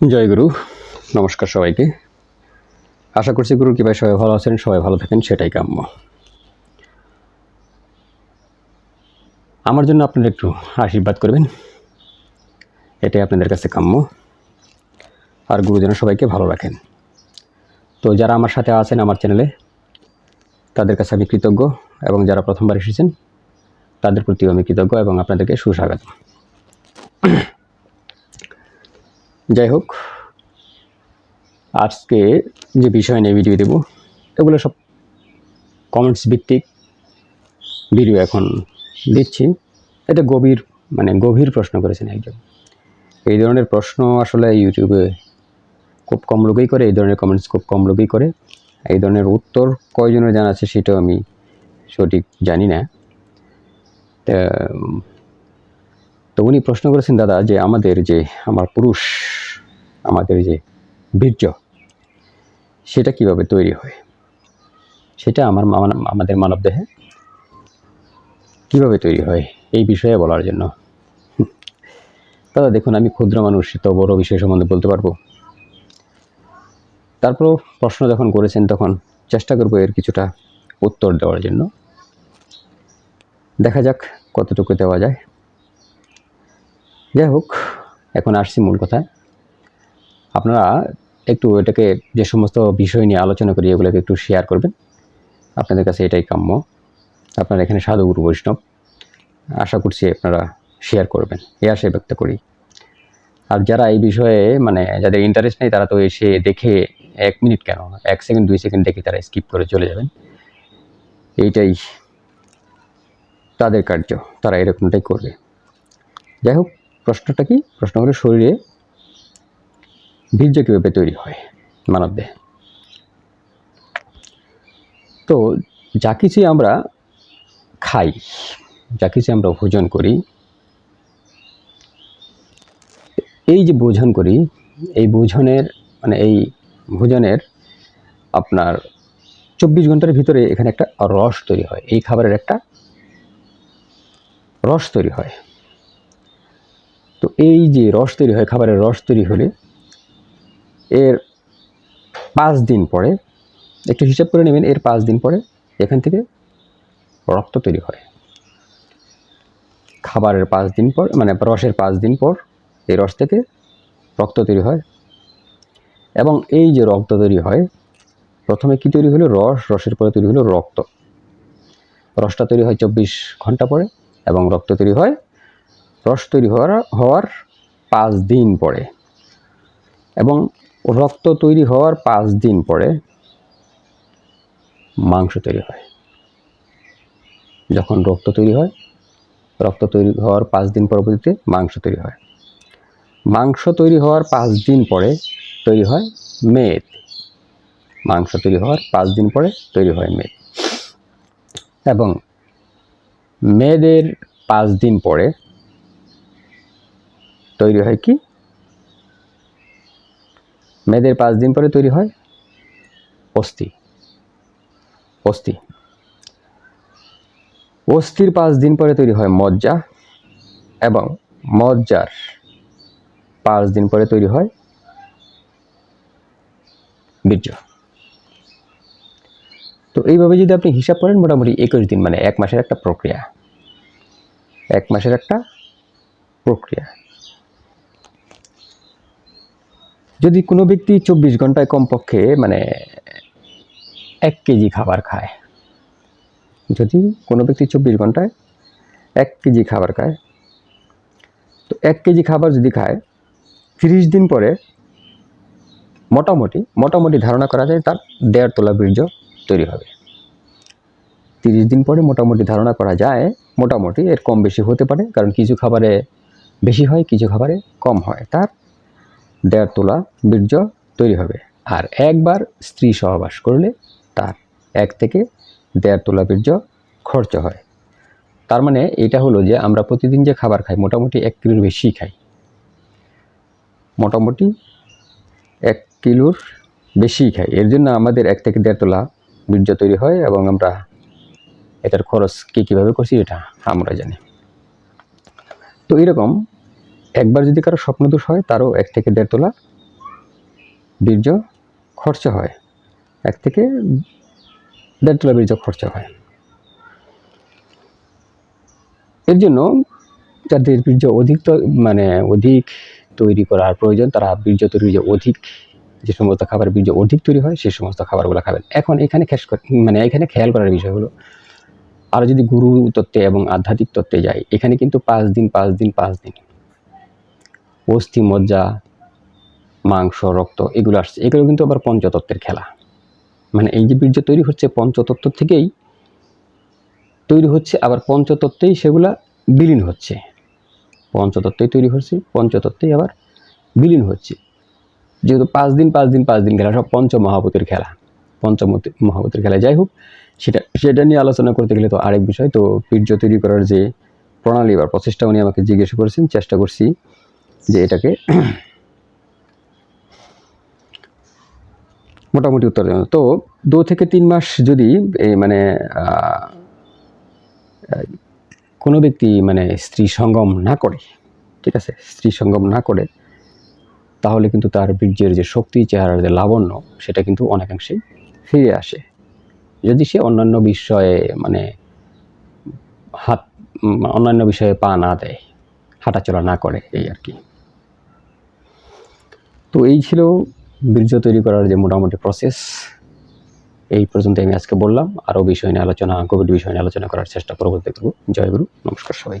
জয় গুরু, নমস্কার সবাইকে। আশা করছি গুরু কৃপায় সবাই ভালো আছেন, সবাই ভালো থাকেন, সেটাই কাম্য। আমার জন্য আপনারা একটু আশীর্বাদ করবেন, এটাই আপনাদের কাছে কাম্য। আর গুরু যেন সবাইকে ভালো রাখেন। তো যারা আমার সাথে আছেন আমার চ্যানেলে, তাদের কাছে আমি কৃতজ্ঞ এবং যারা প্রথমবার এসেছেন, তাদের প্রতিও আমি কৃতজ্ঞ এবং আপনাদেরকে সুস্বাগত যাই হোক, আজকে যে বিষয় নিয়ে ভিডিও দেব, এগুলো সব কমেন্টস ভিত্তিক ভিডিও এখন দিচ্ছি। এটা গভীর মানে গভীর প্রশ্ন করেছেন একজন। এই ধরনের প্রশ্ন আসলে ইউটিউবে খুব কম লোকেই করে, এই ধরনের কমেন্টস খুব কম লোকেই করে। এই ধরনের উত্তর কয়জনের জানা আছে সেটাও আমি সঠিক জানি না। তা উনি প্রশ্ন করেছেন, দাদা, যে আমাদের যে আমার পুরুষ আমাদের যে বীর্য, সেটা কীভাবে তৈরি হয়? সেটা আমার আমাদের মানব দেহে কীভাবে তৈরি হয় এই বিষয়ে বলার জন্য। দাদা, দেখুন, আমি ক্ষুদ্র মানুষ, তো বড় বিষয় সম্বন্ধে বলতে পারব? তারপরও প্রশ্ন যখন করেছেন, তখন চেষ্টা করব এর কিছুটা উত্তর দেওয়ার জন্য। দেখা যাক কতটুকু দেওয়া যায়। যাই হোক, এখন আসছি মূল কথায়। আপনারা একটু এটাকে যে সমস্ত বিষয় নিয়ে আলোচনা করি, এগুলোকে একটু শেয়ার করবেন। আপনাদের কাছে এটাই কাম্য। আপনারা এখানে সাধুগুরু বৈষ্ণব। আশা করছি আপনারা শেয়ার করবেন। এ আশায় ব্যক্ত করি। আর যারা এই বিষয়ে মানে যাদের ইন্টারেস্ট নেই, তারা তো এসে দেখে এক মিনিট কেন? এক সেকেন্ড দুই সেকেন্ড দেখে তারা স্কিপ করে চলে যাবেন। এইটাই তাদের কার্য। তারা এরকমটাই করবে। যাই হোক, প্রশ্নটা কি? প্রশ্ন হলো শরীরে বীর্য কীভাবে তৈরি হয়? মানবদেহে তো যা কিছুই আমরা খাই, যা কিছু আমরা ভোজন করি, এই যে ভোজন করি, এই ভোজনের মানে এই ভোজনের আপনার চব্বিশ ঘণ্টার ভিতরে এখানে একটা রস তৈরি হয়। এই খাবারের একটা রস তৈরি হয়। তো এই যে রস তৈরি হয়, খাবারের রস তৈরি হলে এর পাঁচ দিন পরে, একটু হিসাব করে নেবেন, এর পাঁচ দিন পরে এখান থেকে রক্ত তৈরি হয়। খাবারের পাঁচ দিন পর মানে রসের পাঁচ দিন পর এই রস থেকে রক্ত তৈরি হয়। এবং এই যে রক্ত তৈরি হয়, প্রথমে কি তৈরি হলো? রস, রসের পরে তৈরি হলো রক্ত। রসটা তৈরি হয় চব্বিশ ঘণ্টা পরে এবং রক্ত তৈরি হয়, রস তৈরি হওয়ার হওয়ার পাঁচ দিন পরে। এবং রক্ত তৈরি হওয়ার পাঁচ দিন পরে মাংস তৈরি হয়। যখন রক্ত তৈরি হয়, রক্ত তৈরি হওয়ার পাঁচ দিন পরবর্তীতে মাংস তৈরি হয়। মাংস তৈরি হওয়ার পাঁচ দিন পরে তৈরি হয় মেদ। মাংস তৈরি হওয়ার পাঁচ দিন পরে তৈরি হয় মেদ। এবং মেয়েদের পাঁচ দিন পরে তৈরি হয় কি? মেয়েদের পাঁচ দিন পরে তৈরি হয় অস্থি। অস্থি। অস্থির পাঁচ দিন পরে তৈরি হয় মজ্জা এবং মজ্জার পাঁচ দিন পরে তৈরি হয় বীর্য। তো এইভাবে যদি আপনি হিসাব করেন, মোটামুটি একুশ দিন মানে এক মাসের একটা প্রক্রিয়া। এক মাসের একটা প্রক্রিয়া। যদি কোনো ব্যক্তি চব্বিশ ঘন্টায় কমপক্ষে মানে এক কেজি খাবার খায়, যদি কোনো ব্যক্তি চব্বিশ ঘন্টায় এক কেজি খাবার খায়, তো এক কেজি খাবার যদি খায়, তিরিশ দিন পরে মোটামুটি মোটামুটি ধারণা করা যায় তার দেড় তোলা বীর্য তৈরি হবে। তিরিশ দিন পরে মোটামুটি ধারণা করা যায়, মোটামুটি এর কম বেশি হতে পারে, কারণ কিছু খাবারে বেশি হয়, কিছু খাবারে কম হয়। তার দেড় তোলা বীর্য তৈরি হবে। আর একবার স্ত্রী সহবাস করলে তার এক থেকে দেড় তোলা বীর্য খরচ হয়। তার মানে এটা হলো যে আমরা প্রতিদিন যে খাবার খাই, মোটামুটি এক কিলোর বেশি খাই। মোটামুটি এক কিলোর বেশি খাই। এর জন্য আমাদের এক থেকে দেড় তোলা বীর্য তৈরি হয় এবং আমরা এটার খরচ কী কীভাবে করছি এটা আমরা জানি। তো এরকম একবার যদি কারও স্বপ্নদোষ হয়, তারও এক থেকে দেড় তোলা বীর্য খরচা হয়। এক থেকে দেড় তোলা বীর্য খরচা হয়। এর জন্য যাদের বীর্য অধিক মানে অধিক তৈরি করার প্রয়োজন, তারা বীর্য তৈরি যে অধিক যে সমস্ত খাবার বীর্য অধিক তৈরি হয় সেই সমস্ত খাবারগুলো খাবেন। এখন এখানে খেস মানে এখানে খেয়াল করার বিষয় হলো, আর যদি গুরু তত্ত্বে এবং আধ্যাত্মিক তত্ত্বে যাই, এখানে কিন্তু পাঁচ দিন পাঁচ দিন পাঁচ দিন। অস্থি মজ্জা, মাংস, রক্ত, এগুলো আসছে। এগুলো কিন্তু আবার পঞ্চতত্ত্বের খেলা। মানে এই যে বীর্য তৈরি হচ্ছে পঞ্চতত্ত্ব থেকেই, তৈরি হচ্ছে, আবার পঞ্চতত্ত্বেই সেগুলা বিলীন হচ্ছে। পঞ্চতত্ত্বেই তৈরি হচ্ছে, পঞ্চতত্ত্বেই আবার বিলীন হচ্ছে। যেহেতু পাঁচ দিন পাঁচ দিন পাঁচ দিন খেলা, সব পঞ্চ মহাবতীর খেলা। পঞ্চমতী মহাপতির খেলা। যাই হোক, সেটা সেটা নিয়ে আলোচনা করতে গেলে তো আরেক বিষয়। তো বীর্য তৈরি করার যে প্রণালী বা প্রচেষ্টা উনি আমাকে জিজ্ঞেস করেছেন, চেষ্টা করছি এটাকে মোটামুটি উত্তর তো দু থেকে তিন মাস যদি এই মানে কোনো ব্যক্তি মানে স্ত্রী সঙ্গম না করে, ঠিক আছে, স্ত্রী সঙ্গম না করে, তাহলে কিন্তু তার বীর্যের যে শক্তি, চেহারার যে লাবণ্য, সেটা কিন্তু অনেকাংশে ফিরে আসে। যদি সে অন্যান্য বিষয়ে মানে হাত অন্যান্য বিষয়ে পা না দেয়, হাঁটাচলা না করে, এই আর কি। তো এই ছিল বীর্য তৈরি করার যে মোটামুটি প্রসেস এই পর্যন্ত আমি আজকে বললাম। আরও বিষয় নিয়ে আলোচনা কোভিড বিষয় নিয়ে আলোচনা করার চেষ্টা করব। দেখব। জয়গুরু নমস্কার সবাই